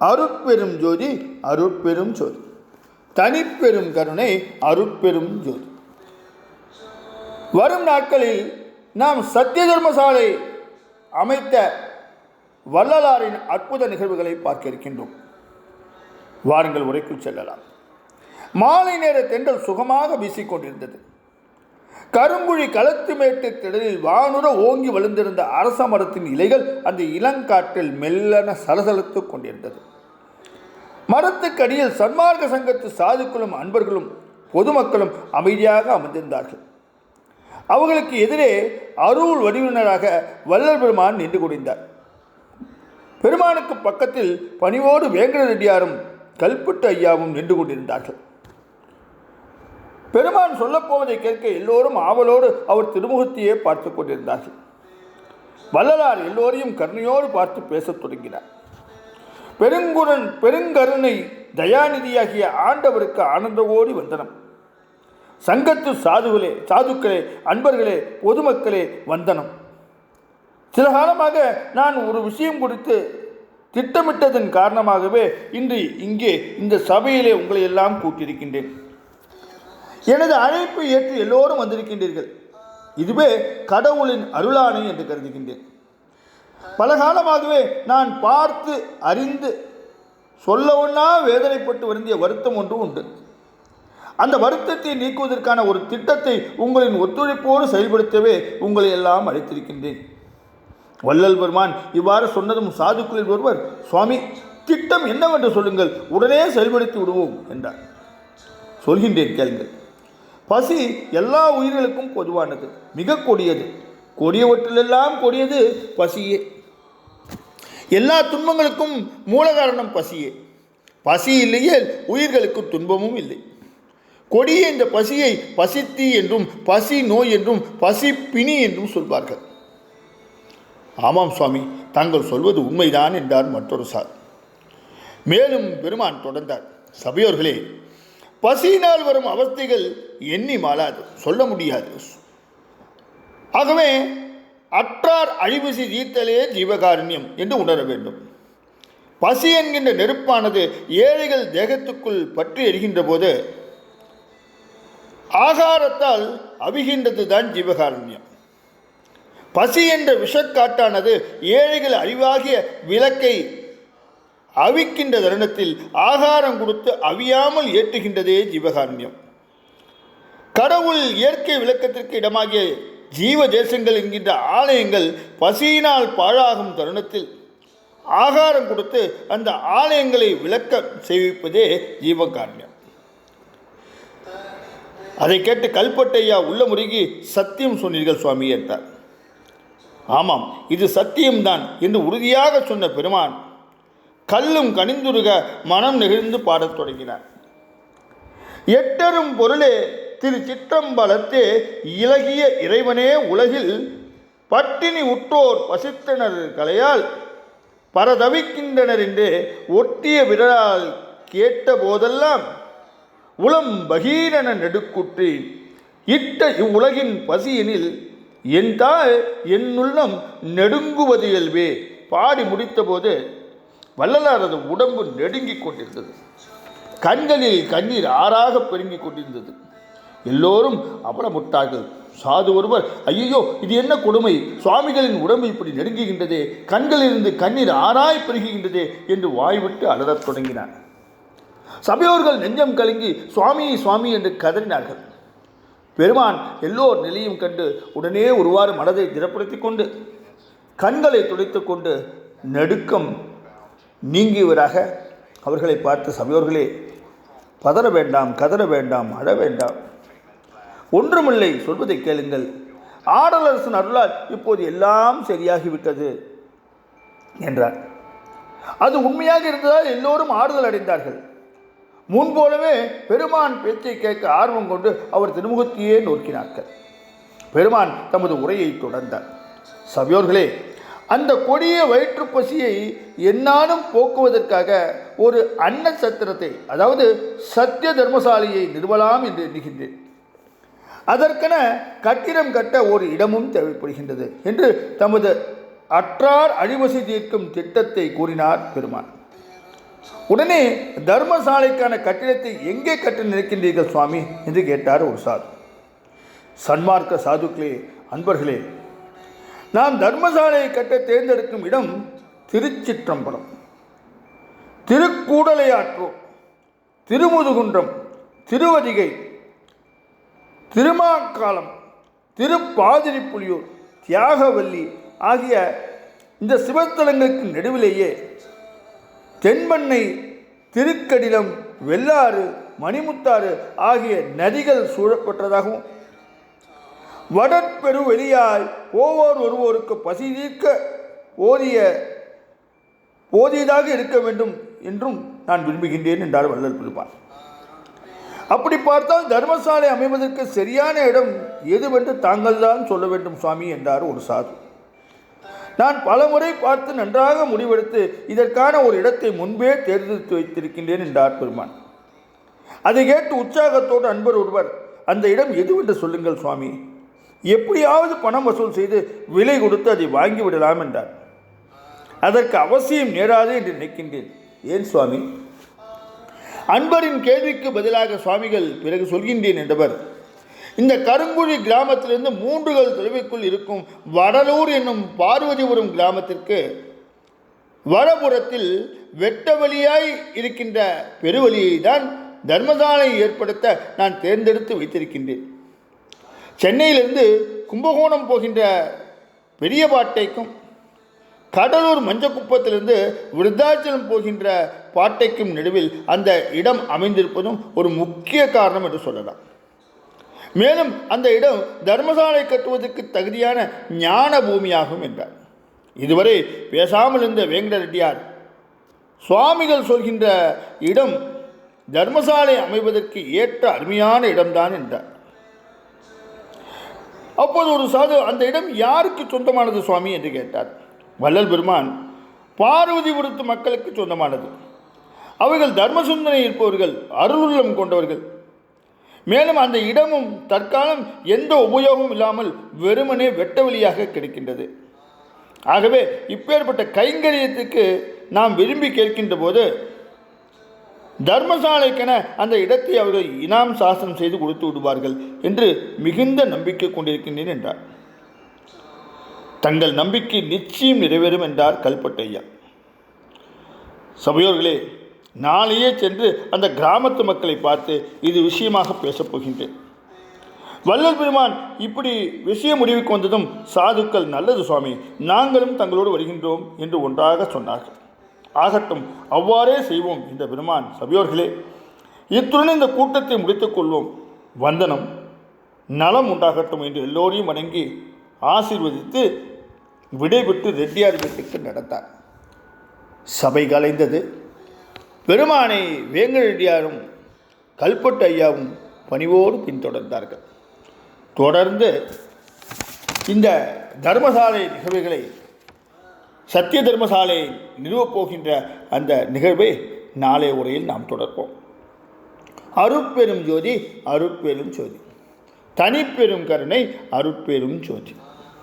அருட்பெரும் ஜோதி அருட்பெரும் ஜோதி. தனிப்பெரும் கருணை அருட்பெரும் ஜோதி. வரும் நாட்களில் நாம் சத்திய தர்மசாலை அமைத்த வள்ளலாரின் அற்புத நிகழ்வுகளை பார்க்க இருக்கின்றோம். வாருங்கள் உரைக்குள் செல்லலாம். மாலை நேர தென்றல் சுகமாக வீசிக்கொண்டிருந்தது கருங்குழி களத்து மேட்டு திடலில் வானுர ஓங்கி வளர்ந்திருந்த அரச மரத்தின் இலைகள் அந்த இளங்காற்றில் மெல்லன சலசலத்து கொண்டிருந்தது. மரத்துக்கடியில் சன்மார்க்க சங்கத்து சாதுக்களும் அன்பர்களும் பொதுமக்களும் அமைதியாக அமர்ந்திருந்தார்கள். அவர்களுக்கு எதிரே அருள் வடிவினராக வல்லல் பெருமான் நின்று கொண்டிருந்தார். பெருமானுக்கு பக்கத்தில் பணிவோடு வேங்கட ரெட்டியாரும் கல்பட்டு ஐயாவும் நின்று கொண்டிருந்தார்கள். பெருமான் சொல்லப்போவதை கேட்க எல்லோரும் ஆவலோடு அவர் திருமுகத்தையே பார்த்து கொண்டிருந்தார்கள். வள்ளலார் எல்லோரையும் கருணையோடு பார்த்து பேசத் தொடங்கினார். பெருங்குரன் பெருங்கருணை தயாநிதியாகிய ஆண்டவருக்கு ஆனந்த ஓடி வந்தனம். சங்கத்து சாதுகளே சாதுக்களே அன்பர்களே பொதுமக்களே வந்தனம். சில காலமாக நான் ஒரு விஷயம் குறித்து திட்டமிட்டதன் காரணமாகவே இன்று இங்கே இந்த சபையிலே உங்களை எல்லாம் கூட்டியிருக்கின்றேன். எனது அழைப்பு ஏற்று எல்லோரும் வந்திருக்கின்றீர்கள். இதுவே கடவுளின் அருளானை என்று கருதுகின்றேன். பல காலமாகவே நான் பார்த்து அறிந்து சொல்ல ஒன்றா வேதனைப்பட்டு வருந்திய வருத்தம் ஒன்று உண்டு. அந்த வருத்தத்தை நீக்குவதற்கான ஒரு திட்டத்தை உங்களின் ஒத்துழைப்போடு செயல்படுத்தவே உங்களை எல்லாம் அழைத்திருக்கின்றேன். வள்ளல் பெருமான் இவ்வாறு சொன்னதும் சாதுக்களில் ஒருவர் சுவாமி திட்டம் என்னவென்று சொல்லுங்கள் உடனே செயல்படுத்தி விடுவோம் என்றார். சொல்கின்றேன் கேளுங்கள். பசி எல்லா உயிர்களுக்கும் பொதுவானது மிக கொடியது கொடியவற்றிலெல்லாம் கொடியது பசியே. எல்லா துன்பங்களுக்கும் மூல காரணம் பசியே. பசி இல்லையே உயிர்களுக்கு துன்பமும் இல்லை. கொடிய இந்த பசியை பசித்தி என்றும் பசி நோய் என்றும் பசி பிணி என்றும் சொல்வார்கள். ஆமாம் சுவாமி தாங்கள் சொல்வது உண்மைதான் என்றார் மற்றொரு சார். மேலும் பெருமான் தொடர்ந்தார். சபையோர்களே பசியினால் வரும் அவஸ்தைகள் எண்ணி மாளாது சொல்ல முடியாது. ஆகவே அற்றார் அழிவுசி தீர்த்தலே ஜீவகாருண்யம் என்று உணர வேண்டும். பசி என்கின்ற நெருப்பானது ஏழைகள் தேகத்துக்குள் பற்றி எரிகின்ற போது ஆகாரத்தால் அவிகின்றது தான் ஜீவகாருண்யம். பசி என்ற விஷக்காட்டானது ஏழைகள் அழிவாகிய விளக்கை அவிக்கின்ற தருணத்தில் ஆகாரம் கொடுத்து அவியாமல் ஏற்றுகின்றதே ஜீவகாருண்யம். கடவுள் இயற்கை விளக்கத்திற்கு இடமாகிய ஜீவ தேசங்கள் என்கின்ற ஆலயங்கள் பசியினால் பாழாகும் தருணத்தில் ஆகாரம் கொடுத்து அந்த ஆலயங்களை விளக்க செய்விப்பதே ஜீவகாருண்யம். அதை கேட்டு கல்பட்டையா உள்ள முருகி சத்தியம் சொன்னீர்கள் சுவாமி என்றார். ஆமாம் இது சத்தியம்தான் என்று உறுதியாக சொன்ன பெருமான் கல்லும் கனிந்துருக மனம் நெகிழ்ந்து பாடத் தொடங்கினார் எட்டரும் பொருளே திரு சிற்றம்பலத்தே இலகிய இறைவனே உலகில் பட்டினி உற்றோர் பசித்தனர் கலையால் பரதவிக்கின்றனர் என்று ஒட்டிய விரலால் கேட்ட போதெல்லாம் உளம் பகீரன நெடுக்குற்றி இட்ட இவ்வுலகின் பசியெனில் என் தாய் என்னுள்ளம் நெடுங்குவது இயல்பே. பாடி முடித்தபோது வள்ளலாரது உடம்பு நெடுங்கிக் கொண்டிருந்தது. கண்களில் கண்ணீர் ஆறாக பெருங்கிக் கொண்டிருந்தது. எல்லோரும் அவலமுட்டார்கள் சாது ஒருவர் ஐயோ இது என்ன கொடுமை? சுவாமிகளின் உடம்பு இப்படி நெருங்குகின்றதே கண்களிலிருந்து கண்ணீர் ஆறாய் பெருகுகின்றதே என்று வாய்விட்டு அலறத் தொடங்கினார். சபையோர்கள் நெஞ்சம் கலங்கி சுவாமி சுவாமி என்று கதறினார்கள். பெருமான் எல்லோர் நிலையும் கண்டு உடனே ஒருவாறு மனதை திடப்படுத்திக் கொண்டு கண்களை துடைத்து கொண்டு நடுக்கம் நீங்கியவராக அவர்களை பார்த்து சபையோர்களே பதற வேண்டாம் கதற வேண்டாம் அழ வேண்டாம். ஒன்றுமில்லை சொல்வதை கேளுங்கள். ஆடலரசன் அருளால் இப்போது எல்லாம் சரியாகிவிட்டது என்றார். அது உண்மையாக இருந்ததால் எல்லோரும் ஆறுதல் அடைந்தார்கள். முன்போலவே பெருமான் பேச்சை கேட்க ஆர்வம் கொண்டு அவர் திருமுகத்தையே நோக்கினார்கள். பெருமான் தமது உரையை தொடர்ந்தார். சபையோர்களே அந்த கொடிய வயிற்று பசியை என்னாலும் போக்குவதற்காக ஒரு அன்ன சத்திரத்தை அதாவது சத்திய தர்மசாலையை நிறுவலாம் என்று எண்ணுகின்றேன். அதற்கென கட்டிடம் கட்ட ஒரு இடமும் தேவைப்படுகின்றது என்று தமது அற்றார் அழிவசி தீர்க்கும் திட்டத்தை கூறினார் பெருமான். உடனே தர்மசாலைக்கான கட்டிடத்தை எங்கே கட்ட நினைக்கின்றீர்கள் சுவாமி? என்று கேட்டார் ஒரு சாது சன்மார்க்க சாதுக்களே அன்பர்களே நாம் தர்மசாலையை கட்ட தேர்ந்தெடுக்கும் இடம் திருச்சிற்றம்பலம். திருக்கூடலையாற்றூர் திருமுதுகுன்றம் திருவதிகை திருமாக்காலம் திருப்பாதிரிப்புலியூர் தியாகவல்லி ஆகிய இந்த சிவத்தலங்களுக்கு நடுவிலேயே தென்பண்ணை திருக்கடிலம் வெள்ளாறு மணிமுத்தாறு ஆகிய நதிகள் சூழப்பட்டதாகவும் வடற்பெரு வெளியாய் போவோர் ஒருவோருக்கு பசி தீர்க்க ஓதிய போதியதாக இருக்க வேண்டும் என்றும் நான் விரும்புகின்றேன் என்றார் வள்ளல் பெருமான் அப்படி பார்த்தால் தர்மசாலை அமைவதற்கு சரியான இடம் எதுவென்று தாங்கள் தான் சொல்ல வேண்டும் சுவாமி என்றார் ஒரு சாது. நான் பலமுறை பார்த்து நன்றாக முடிவெடுத்து இதற்கான ஒரு இடத்தை முன்பே தேர்ந்தெடுத்து வைத்திருக்கின்றேன் என்றார் பெருமான். அதை கேட்டு உற்சாகத்தோடு அன்பர் ஒருவர் அந்த இடம் எதுவென்று சொல்லுங்கள் சுவாமி. எப்படியாவது பணம் வசூல் செய்து விலை கொடுத்து அதை வாங்கி விடலாம் என்றார். அதற்கு அவசியம் நேராது என்று நினைக்கின்றேன். ஏன் சுவாமி? அன்பரின் கேள்விக்கு பதிலாக சுவாமிகள் பிறகு சொல்கின்றேன் என்றவர் இந்த கருங்குழி கிராமத்திலிருந்து மூன்றுகள் தொலைவுக்குள் இருக்கும் வடலூர் என்னும் பார்வதிபுரம் கிராமத்திற்கு வடபுறத்தில் வெட்ட வழியாய் இருக்கின்ற பெருவழியை தான் தர்மசாலை ஏற்படுத்த நான் தேர்ந்தெடுத்து வைத்திருக்கின்றேன். சென்னையிலிருந்து கும்பகோணம் போகின்ற பெரியபாட்டைக்கும் கடலூர் மஞ்சக்குப்பத்திலிருந்து விருத்தாச்சலம் போகின்ற பாட்டைக்கும் நடுவில் அந்த இடம் அமைந்திருப்பதும் ஒரு முக்கிய காரணம் என்று சொல்லலாம். மேலும் அந்த இடம் தர்மசாலை கட்டுவதற்கு தகுதியான ஞான பூமியாகும் என்றார். இதுவரை பேசாமல் இருந்த வேங்கட ரெட்டியார் சுவாமிகள் சொல்கின்ற இடம் தர்மசாலை அமைவதற்கு ஏற்ற அருமையான இடம்தான் என்றார். அப்போது ஒரு சாது அந்த இடம் யாருக்கு சொந்தமானது சுவாமி என்று கேட்டார். வள்ளல் பெருமான் பார்வதிபுரத்து மக்களுக்கு சொந்தமானது. அவர்கள் தர்ம சிந்தனை இருப்பவர்கள் அருளுள்ளம் கொண்டவர்கள். மேலும் அந்த இடமும் தற்காலம் எந்த உபயோகமும் இல்லாமல் வெறுமனே வெட்ட வழியாக கிடைக்கின்றது. ஆகவே இப்பேற்பட்ட கைங்கரியத்துக்கு நாம் விரும்பி கேட்கின்ற போது தர்மசாலைக்கென அந்த இடத்தை அவர்கள் இனாம் சாசனம் செய்து கொடுத்து விடுவார்கள் என்று மிகுந்த நம்பிக்கை கொண்டிருக்கின்றேன் என்றார். தங்கள் நம்பிக்கை நிச்சயம் நிறைவேறும் என்றார் கல்பட்டையா. சபையோர்களே நாளையே சென்று அந்த கிராமத்து மக்களை பார்த்து இது விஷயமாக பேசப் போகின்றேன். பெருமான் இப்படி விஷய முடிவுக்கு வந்ததும் சாதுக்கள் நல்லது சுவாமி நாங்களும் தங்களோடு வருகின்றோம் என்று ஒன்றாக சொன்னார்கள். ஆகட்டும் அவ்வாறே செய்வோம் இந்த பெருமான் சபையோர்களே. இத்துடன் இந்த கூட்டத்தை முடித்துக் கொள்வோம். வந்தனம் நலம் உண்டாகட்டும் என்று எல்லோரையும் வணங்கி ஆசீர்வதித்து விடைபெற்று ரெட்டியார் வீட்டுக்கு நடந்தார் சபை கலைந்தது. பெருமானை வேங்கரெட்டியாரும் கல்பட்டு ஐயாவும் பணிவோடு பின்தொடர்ந்தார்கள். தொடர்ந்து இந்த தர்மசாலை நிகழ்வுகளை சத்திய தர்மசாலை நிறுவப் போகின்ற அந்த நிகழ்வை நாளைய உரையில் நாம் தொடர்போம் அருட்பெரும் ஜோதி அருட்பெரும் ஜோதி. தனிப்பெரும் கருணை அருட்பெரும் ஜோதி.